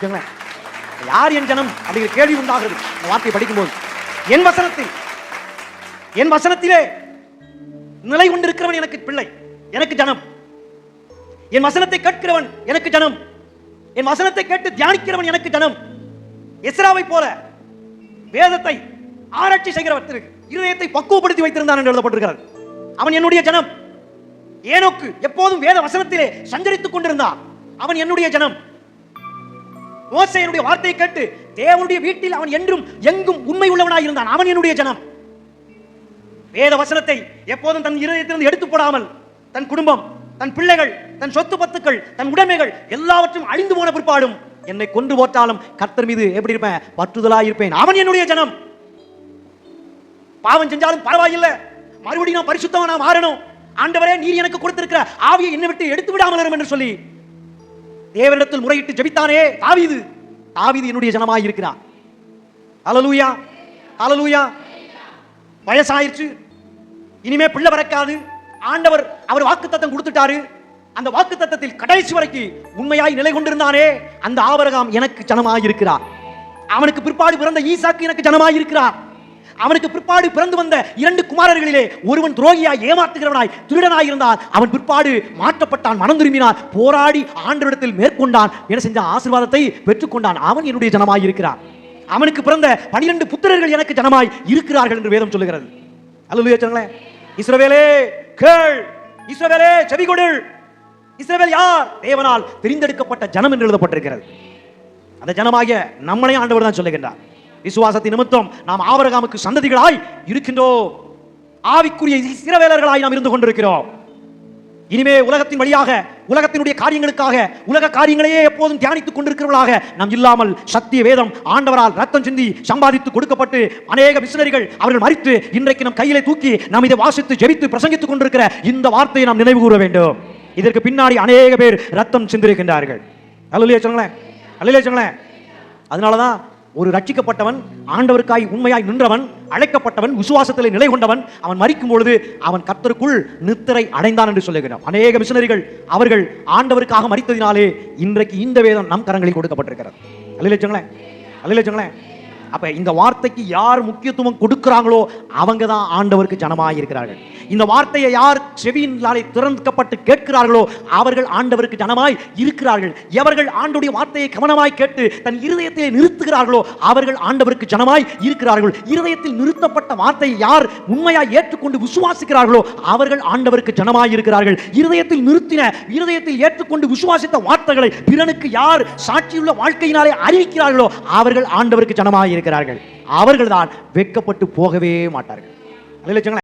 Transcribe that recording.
யார் என் ஜனம் அப்படிங்கிற கேள்வி உண்டாகிறது. இந்த வார்த்தையை படிக்கும்போது. என் வசனத்தில் என் வசனத்திலே நிலை கொண்டிருக்கிறவன் எனக்கு பிள்ளை எனக்கு ஜனம். என் வசனத்தை கேட்கிறவன் எனக்கு ஜனம். என் வசனத்தை கேட்டு தியானிக்கிறவன் எனக்கு ஜனம். எஸ்ராவை போல வேதத்தை ஆராய்ச்சி செய்கிறவர் இருதயத்தை பக்குவப்படுத்தி வைத்திருந்தான் என்று எழுதப்பட்டிருக்கிறார் அவன் என்னுடைய ஜனம். ஏனோக்கு எப்போதும் வேத வசனத்திலே சஞ்சரித்துக் கொண்டிருந்தான். அவன் என்னுடைய ஜனம். மோசையனுடைய வார்த்தை கேட்டு தேவனுடைய வீட்டில் அவன் என்றும் எங்கும் உண்மை உள்ளவனாக இருந்தான். அவன் என்னுடைய ஜனம். வேத வசனத்தை எப்போதும் தன் இருதயத்திலிருந்து எடுத்து போடாமல் தன் குடும்பம் தன் பிள்ளைகள் தன் சொத்து பத்துக்கள் தன் உடைமைகள் எல்லாவற்றும் அழிந்து போன பிற்பாடும் என்னை கொண்டு போட்டாலும் கர்த்தர் மீது எப்படி இருப்பேன்? பற்றுதலாக இருப்பேன் அவன் என்னுடைய ஜனம். பாவம் செஞ்சாலும் பரவாயில்லை. மறுபடியும் நான் பரிசுத்தமா நான் மாறணும். ஆண்டவரே நீர் எனக்கு கொடுத்திருக்கிற ஆவியை என்னை விட்டு எடுத்து விடாமல் என்று சொல்லி தேவனிடத்தில் முறையிட்டு ஜபித்தானே? தாவிது. தாவிது என்னுடைய ஜனமாய் இருக்கிறார். அலலூயா அலலூயா வயசாயிருச்சு. இனிமே பிள்ளை பிறக்காது. ஆண்டவர் அவர் வாக்குத்தத்தம் கொடுத்துட்டாரு. அந்த வாக்குத்தத்தத்தில் கடைசி வரைக்கும் உண்மையாய் நிலை கொண்டிருந்தானே? அந்த ஆபரகாம் எனக்கு ஜனமாய் இருக்கிறார். அவனுக்கு பிற்பாடு பிறந்த ஈசாக்கு எனக்கு ஜனமாய் இருக்கிறார். அவனுக்கு பிற்பாடு பிறந்து வந்த இரண்டு குமாரர்களிலே ஒருவன் துரோகியாய் ஏமாத்துகிறவனாய் திருடனாய் இருந்தான் அவன் பிற்பாடு மாற்றப்பட்டான் மனம் திரும்பினான் போராடி ஆண்டவரிடத்தில் மேற்கொண்டான். என்ன செஞ்சான் ஆசீர்வாதத்தை பெற்றுக்கொண்டான். அவன் என்னுடைய ஜனமாய் இருக்கிறான். அவனுக்கு பிறந்த பனிரெண்டு புத்திரர்கள் எனக்கு ஜனமாய் இருக்கிறார்கள் என்று வேதம் சொல்லுகிறது. அல்லது இஸ்ரவேலே கேள். இஸ்ரவேலே செவி கொடு இஸ்ரவேல் யார்? தேவனால் தெரிந்தெடுக்கப்பட்ட ஜனம் என்று எழுதப்பட்டிருக்கிறது. அந்த ஜனமாகிய நம்மளே ஆண்டவர் தான் சொல்லுகின்றார். விசுவாசத்தின் நிமித்தம் நாம் ஆபரகாமுக்கு சந்ததிகளாய் இருக்கின்றோம். ஆவிக்குரிய சிறவேலர்களாய் நாம் இருந்து கொண்டிருக்கிறோம். இனிமே உலகத்தின் வழியாக உலகத்தினுடைய காரியங்களுக்காக உலக காரியங்களையே எப்போதும் தியானித்துக் கொண்டிருக்கிறவர்களாக நாம் இல்லாமல் சத்திய வேதம் ஆண்டவரால் ரத்தம் சிந்தி சம்பாதித்து கொடுக்கப்பட்டு அநேக மிஷினரிகள் அவர்கள் மறித்து இன்றைக்கு நம் கையிலே தூக்கி நாம் இதை வாசித்து ஜெபித்து பிரசங்கித்துக் கொண்டிருக்கிற இந்த வார்த்தையை நாம் நினைவு கூற வேண்டும். இதற்கு பின்னாடி அநேக பேர் ரத்தம் சிந்திருக்கின்றார்கள். அல்லையே சொல்லுங்களேன். அல்லையே சொல்லுங்களேன். அதனாலதான் ஒரு ரட்சிக்கப்பட்டவன் ஆண்டவருக்காய் உண்மையாய் நின்றவன் அழைக்கப்பட்டவன் விசுவாசத்தில் நிலை கொண்டவன் அவன் மறிக்கும் பொழுது அவன் கர்த்தருக்குள் நித்திரை அடைந்தான் என்று சொல்லுகிறான் அநேக மிஷனரிகள் அவர்கள் ஆண்டவருக்காக மறித்ததினாலே இன்றைக்கு இந்த வேதம் நம் கரங்களில் கொடுக்கப்பட்டிருக்கிறது. அல்லைங்களேன் அல்லைங்களேன் அப்ப இந்த வார்த்தைக்கு யார் முக்கியத்துவம் கொடுக்கிறாங்களோ அவங்க தான் ஆண்டவருக்கு ஜனமாய் இருக்கிறார்கள் இந்த வார்த்தையை யார் செவியினாலே திறந்துக்கப்பட்டு கேட்கிறார்களோ அவர்கள் ஆண்டவருக்கு ஜனமாய் இருக்கிறார்கள். எவர்கள் ஆண்டுடைய வார்த்தையை கவனமாய் கேட்டு தன் இருதயத்திலே நிறுத்துகிறார்களோ அவர்கள் ஆண்டவருக்கு ஜனமாய் இருக்கிறார்கள். இருதயத்தில் நிறுத்தப்பட்ட வார்த்தையை யார் உண்மையாய் ஏற்றுக்கொண்டு விசுவாசிக்கிறார்களோ அவர்கள் ஆண்டவருக்கு ஜனமாய் இருக்கிறார்கள் இருதயத்தில் நிறுத்தின இருதயத்தில் ஏற்றுக்கொண்டு விசுவாசித்த வார்த்தைகளை பிறனுக்கு யார் சாட்சியுள்ள வாழ்க்கையினாலே அறிவிக்கிறார்களோ அவர்கள் ஆண்டவருக்கு ஜனமாய் இருக்கிறார்கள் அவர்கள்தான் வெட்கப்பட்டு போகவே மாட்டார்கள் அல்லேலூயா.